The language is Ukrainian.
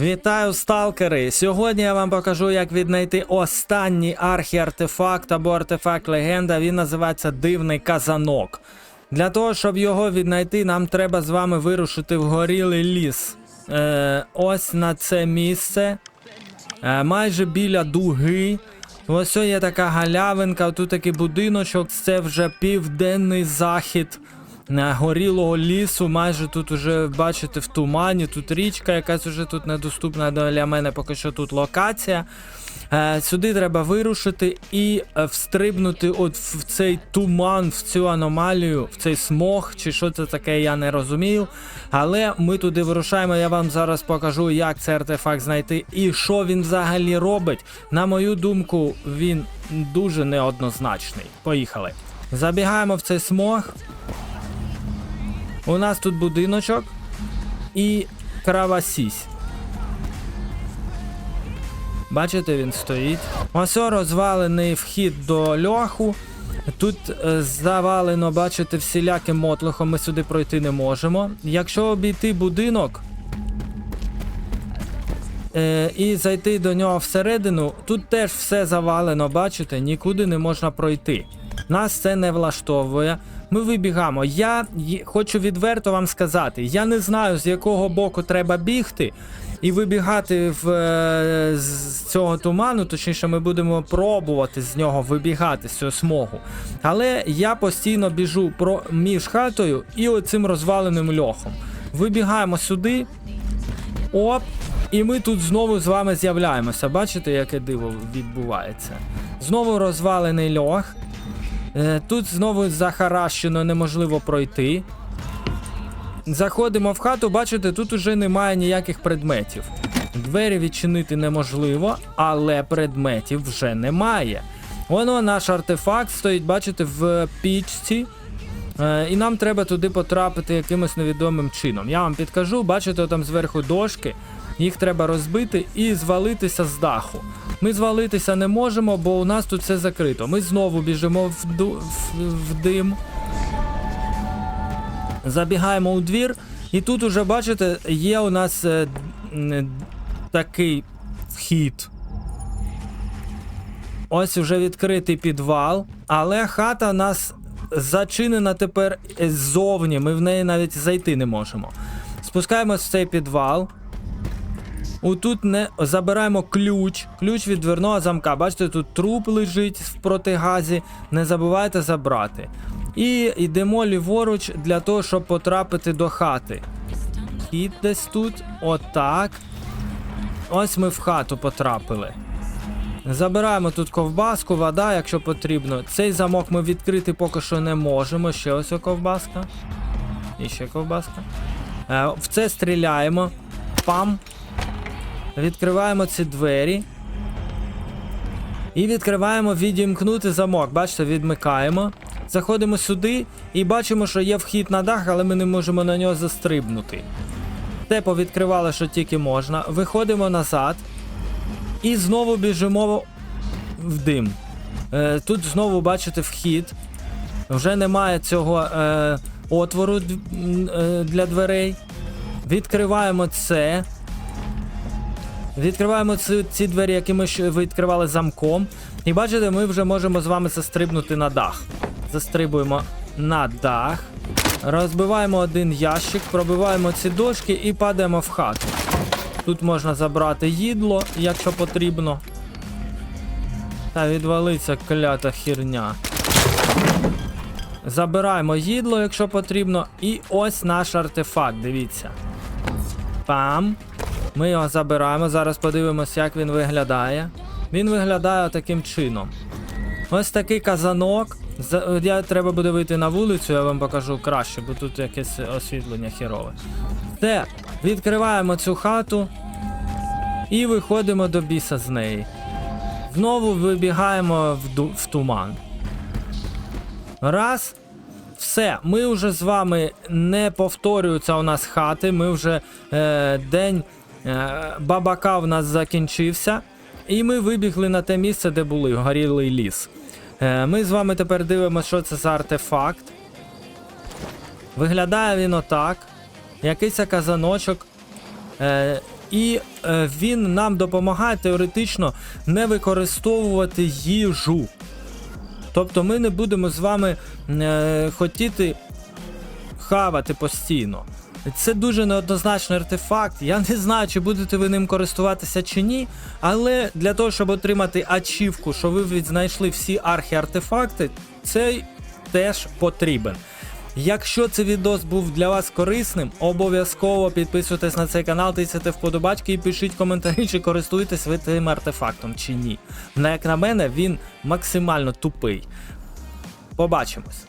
Вітаю, сталкери! Сьогодні я вам покажу, як віднайти останній архі-артефакт або артефакт легенда. Він називається Дивний казанок. Для того, щоб його віднайти, нам треба з вами вирушити в горілий ліс. Е, ось на це місце. Е, майже біля дуги. Ось є така галявинка, тут такий будиночок. Це вже південний захід горілого лісу. Майже тут уже бачите в тумані. Тут річка, якась уже тут недоступна для мене, поки що тут локація. Е, Сюди треба вирушити і е, встрибнути от в цей туман, в цю аномалію, в цей смог, чи що це таке, я не розумію. Але ми туди вирушаємо. Я вам зараз покажу, як цей артефакт знайти і що він взагалі робить. На мою думку, він дуже неоднозначний. Поїхали. Забігаємо в цей смог. У нас тут будиночок і кравасісь. Бачите, він стоїть. Ось розвалений вхід до льоху. Тут е, завалено, бачите, всіляким мотлохом ми сюди пройти не можемо. Якщо обійти будинок е, і зайти до нього всередину, тут теж все завалено, бачите, нікуди не можна пройти. Нас це не влаштовує. Ми вибігаємо. Я хочу відверто вам сказати, я не знаю, з якого боку треба бігти. І вибігати в, е, з цього туману, точніше, ми будемо пробувати з нього вибігати з цього смогу. Але я постійно біжу про, між хатою і оцим розваленим льохом. Вибігаємо сюди. Оп! І ми тут знову з вами з'являємося. Бачите, яке диво відбувається? Знову розвалений льох. Е, Тут знову захаращено, неможливо пройти. Заходимо в хату, бачите, тут уже немає ніяких предметів. Двері відчинити неможливо, але предметів вже немає. Воно наш артефакт стоїть, бачите, в пічці. Е, і нам треба туди потрапити якимось невідомим чином. Я вам підкажу, бачите, там зверху дошки. Їх треба розбити і звалитися з даху. Ми звалитися не можемо, бо у нас тут все закрито. Ми знову біжимо в, ду- в, в дим. Забігаємо у двір, і тут уже, бачите, є у нас е, м, такий вхід. Ось вже відкритий підвал, але хата нас зачинена тепер ззовні. Ми в неї навіть зайти не можемо. Спускаємось в цей підвал. Отут не забираємо ключ, ключ від дверного замка. Бачите, тут труп лежить в протигазі. Не забувайте забрати. І йдемо ліворуч для того, щоб потрапити до хати. Хід десь тут. Отак. Ось ми в хату потрапили. Забираємо тут ковбаску, вода, якщо потрібно. Цей замок ми відкрити поки що не можемо. Ще ось ковбаска. І ще ковбаска. Е, в це стріляємо. Пам. Відкриваємо ці двері. І відкриваємо відімкнути замок. Бачите, відмикаємо. Заходимо сюди і бачимо, що є вхід на дах, але ми не можемо на нього застрибнути. Те повідкривали, що тільки можна. Виходимо назад. І знову біжимо в дим. Е, тут знову бачите вхід. Вже немає цього е, отвору е, для дверей. Відкриваємо це. Відкриваємо ці, ці двері, які ми відкривали замком. І бачите, ми вже можемо з вами застрибнути на дах. Застрибуємо на дах. Розбиваємо один ящик, пробиваємо ці дошки і падаємо в хату. Тут можна забрати їдло, якщо потрібно. Та відвалиться клята хірня. Забираємо їдло, якщо потрібно. І ось наш артефакт, дивіться. Пам. Ми його забираємо. Зараз подивимось, як він виглядає. Він виглядає таким чином. Ось такий казанок. Я треба буде вийти на вулицю, я вам покажу краще, бо тут якесь освітлення хірове. Те, відкриваємо цю хату і виходимо до біса з неї. Знову вибігаємо в, в туман. Раз. Все, ми вже з вами не повторюються у нас хати. Ми вже е, день бабака в нас закінчився. І ми вибігли на те місце, де були, горілий ліс. Е, ми з вами тепер дивимося, що це за артефакт. Виглядає він отак. Якийсь казаночок. Е, і е, він нам допомагає теоретично не використовувати їжу. Тобто ми не будемо з вами е, хотіти хавати постійно. Це дуже неоднозначний артефакт. Я не знаю, чи будете ви ним користуватися чи ні. Але для того, щоб отримати ачівку, що ви відзнайшли всі архі-артефакти, цей теж потрібен. Якщо цей відос був для вас корисним, обов'язково підписуйтесь на цей канал, тисяйте вподобачки і пишіть коментарі, чи користуєтесь ви цим артефактом чи ні. На як на мене, він максимально тупий. Побачимось.